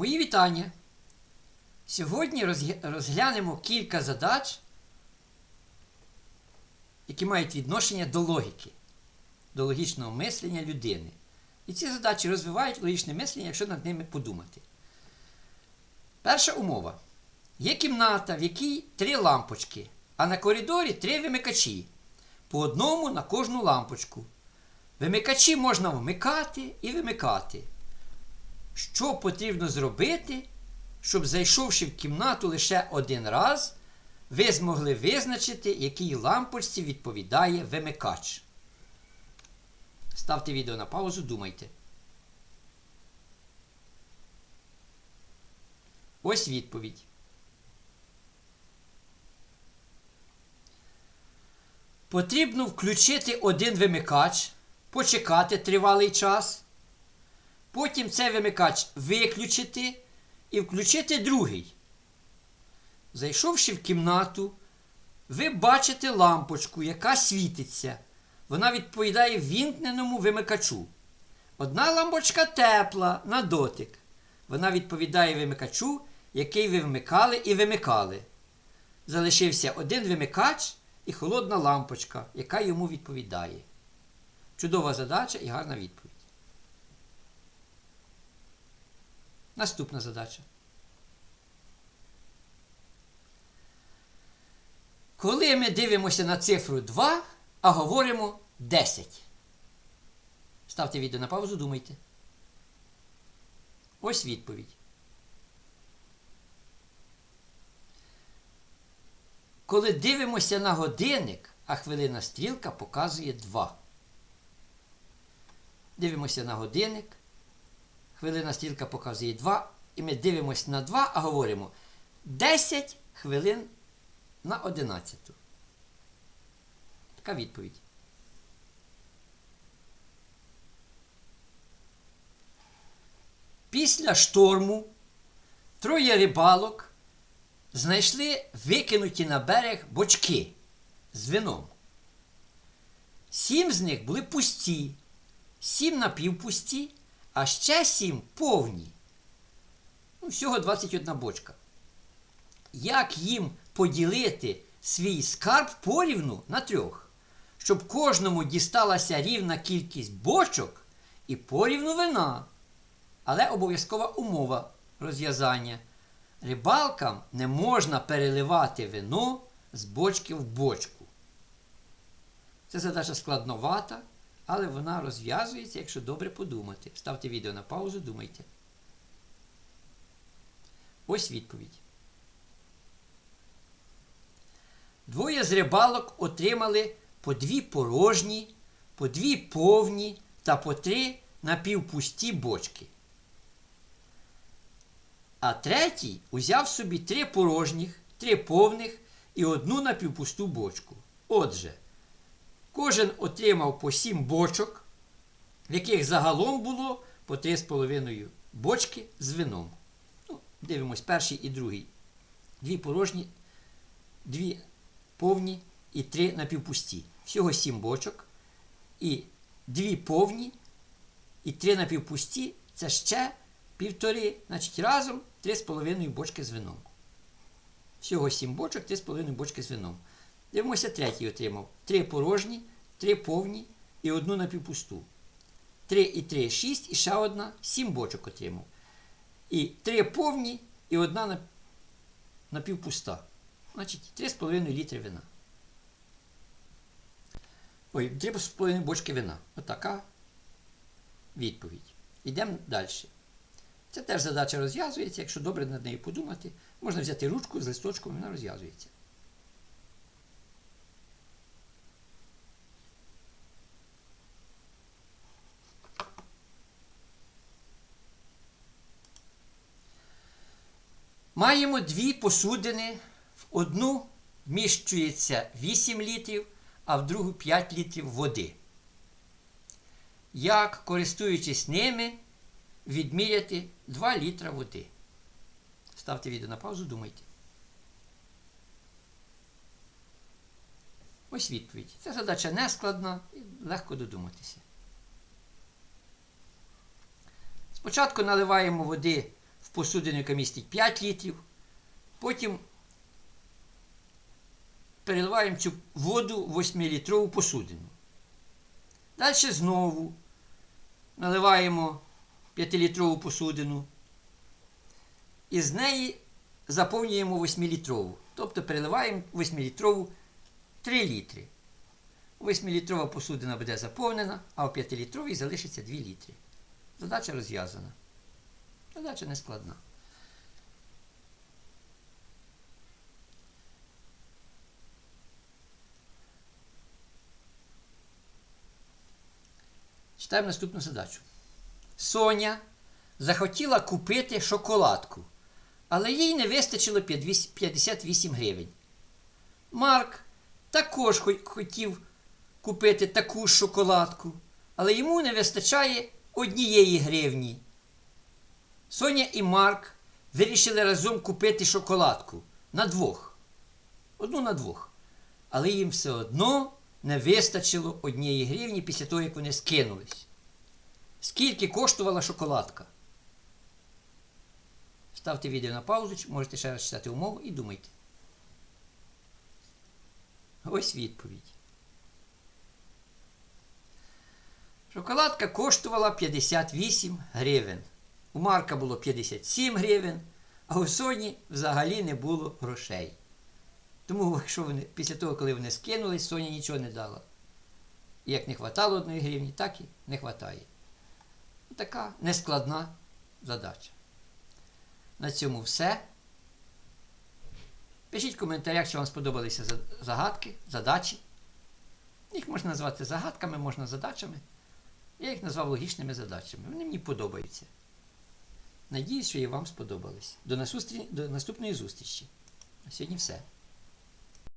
Мої вітання. Сьогодні розглянемо кілька задач, які мають відношення до логіки, до логічного мислення людини. І ці задачі розвивають логічне мислення, якщо над ними подумати. Перша умова. Є кімната, в якій три лампочки, а на коридорі три вимикачі. По одному на кожну лампочку. Вимикачі можна вмикати і вимикати. Що потрібно зробити, щоб, зайшовши в кімнату лише один раз, ви змогли визначити, якій лампочці відповідає вимикач? Ставте відео на паузу, думайте. Ось відповідь. Потрібно включити один вимикач, почекати тривалий час. Потім цей вимикач виключити і включити другий. Зайшовши в кімнату, ви бачите лампочку, яка світиться. Вона відповідає вімкненому вимикачу. Одна лампочка тепла на дотик. Вона відповідає вимикачу, який ви вмикали і вимикали. Залишився один вимикач і холодна лампочка, яка йому відповідає. Чудова задача і гарна відповідь. Наступна задача. Коли ми дивимося на цифру 2, а говоримо 10. Ставте відео на паузу, думайте. Ось відповідь. Коли дивимося на годинник, а хвилина стрілка показує 2. Дивимося на годинник. Хвилина стрілка показує 2. І ми дивимося на 2, а говоримо 10 хвилин на 11. Така відповідь. Після шторму троє рибалок знайшли викинуті на берег бочки з вином. Сім з них були пусті, сім напівпусті, а ще сім повні. Ну, всього 21 бочка. Як їм поділити свій скарб порівну на трьох, щоб кожному дісталася рівна кількість бочок і порівну вина? Але обов'язкова умова розв'язання. Рибалкам не можна переливати вино з бочки в бочку. Це задача складновата, але вона розв'язується, якщо добре подумати. Ставте відео на паузу, думайте. Ось відповідь. Двоє з рибалок отримали по дві порожні, по дві повні та по три напівпусті бочки. А третій узяв собі три порожніх, три повних і одну напівпусту бочку. Отже, кожен отримав по сім бочок, в яких загалом було по 3,5 бочки з вином. Ну, дивимось, перший і другий. Дві порожні, дві повні і три напівпусті. Всього сім бочок. І дві повні і три напівпусті це ще півтори, значить разом 3,5 бочки з вином. Всього 7 бочок, 3,5 бочки з вином. Дивимося, третій отримав. 3 порожні, 3 повні і одну напівпусту. 3 і 3 6 і ще одна 7 бочок отримав. І 3 повні і одна нап- напівпуста. Значить 3,5 літри вина. Ой, 3,5 бочки вина. Отака відповідь. Йдемо далі. Це теж задача розв'язується, якщо добре над нею подумати, можна взяти ручку з листочком, вона розв'язується. Маємо дві посудини. В одну вміщується 8 літрів, а в другу 5 літрів води. Як, користуючись ними, відміряти 2 літра води. Ставте відео на паузу, думайте. Ось відповідь. Ця задача не складна і легко додуматися. Спочатку наливаємо води в посудину, яка містить 5 літрів. Потім переливаємо цю воду в 8-літрову посудину. Далі знову наливаємо 5-літрову посудину. І з неї заповнюємо 8-літрову. Тобто переливаємо 8-літрову 3 літри. 8-літрова посудина буде заповнена, а у 5-літровій залишиться 2 літри. Задача розв'язана. Задача не складна. Читаємо наступну задачу. Соня захотіла купити шоколадку, але їй не вистачило 58 гривень. Марк також хотів купити таку шоколадку, але йому не вистачає однієї гривні. Соня і Марк вирішили разом купити шоколадку на двох. Одну на двох. Але їм все одно не вистачило однієї гривні після того, як вони скинулись. Скільки коштувала шоколадка? Ставте відео на паузу, можете ще раз читати умову і думайте. Ось відповідь. Шоколадка коштувала 58 гривень. У Марка було 57 гривень, а у Соні взагалі не було грошей. Тому, якщо вони, після того, коли вони скинулись, Соня нічого не дала. І як не хватало одної гривні, так і не хватає. Така нескладна задача. На цьому все. Пишіть в коментарях, чи вам сподобалися загадки, задачі. Їх можна назвати загадками, можна задачами. Я їх назвав логічними задачами. Вони мені подобаються. Надіюсь, що і вам сподобались. До, насустрі... До наступної зустрічі. На сьогодні все.